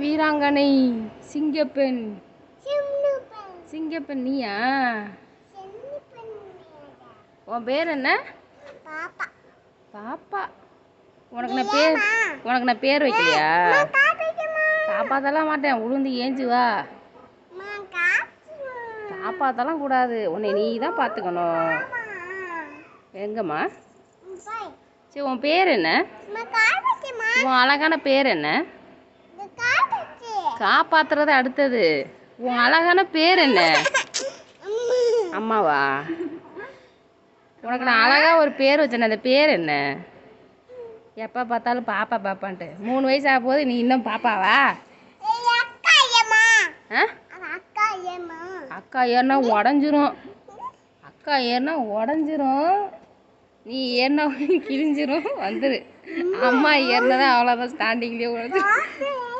வீராங்கனை சிங்கப்பெண். சிங்கப்பெண் நீயா? உன் பேர் என்ன? பாப்பா. உனக்கு நான் பேர் உனக்கு நான் பேர் வைக்கலையா? காப்பாத்தலாம் மாட்டேன். உளுந்து ஏஞ்சி வா. காப்பாத்தலாம் கூடாது. உன்னை நீ தான் பார்த்துக்கணும் எங்கம்மா? சரி உன் பேர் என்ன? உன் அழகான பேர் என்ன? காப்பாத்துறது அடுத்தது. உன் அழகான பேர் என்ன? அம்மாவா? உனக்கு நான் அழகா ஒரு பேர் வச்சேன் அந்த பேர் என்ன? எப்போ பார்த்தாலும் பாப்பா பாப்பான்ட்டு. மூணு வயசு ஆக போது நீ இன்னும் பாப்பாவா? ஆ? அக்கா ஏறினா உடஞ்சிரும். அக்கா ஏறினா உடஞ்சிரும். நீ ஏறினா கிழிஞ்சிரும். வந்துரு. அம்மா ஏறினதான் அவ்வளோதான் ஸ்டாண்டிங்லேயே உடஞ்சிரும்